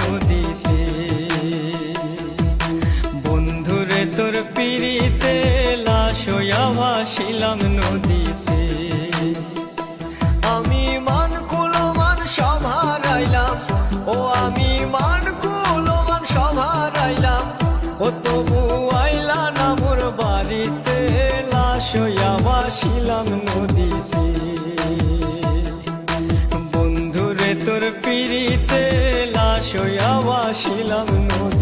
নদীতে। বন্ধুরে, তোর পিড়িতে লাশ হইয়া ভাসিলাম নদীতে। আমি মান কুলমান সভারাইলাম ও আমি মান কুলমান সভারাইলাম ও তবু ভাসিলাম নদীতে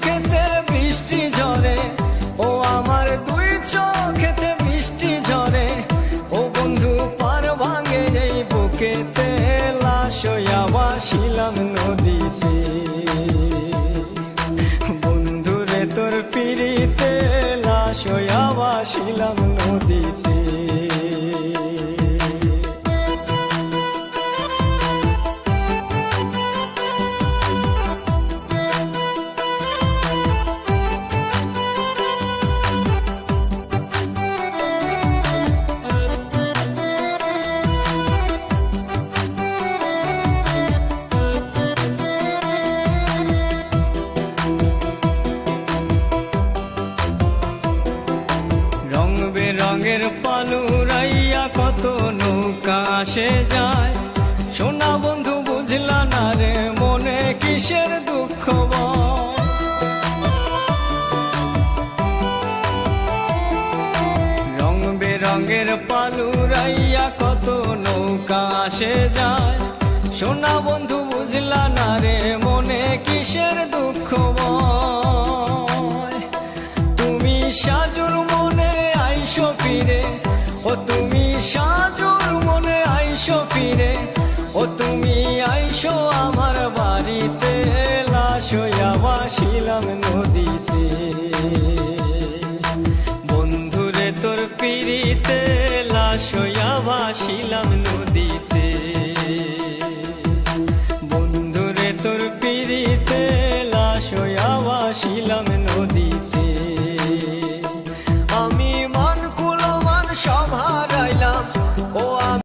বুকেতে লাশ হইয়া নদীতে। বন্ধুরে তোর পিড়িতে লাশ হইয়া নদীতে। বেরঙের পালুরাইয়া কত নৌকা আসে যায় সোনা বন্ধু বুঝলা না রে মনে কিসের দুঃখ বল? রং বেরঙের পালুরাইয়া কত নৌকা আসে যায় সোনা বন্ধু বুঝলা না রে মনে কিসের দুঃখ বয়? ও তুমি সাজুর মনে আইসো ফিরে, ও তুমি আইসো আমার বাড়িতে লাশয়া বাসিলাম নদীতে। বন্ধুরে, তোর পিড়িতে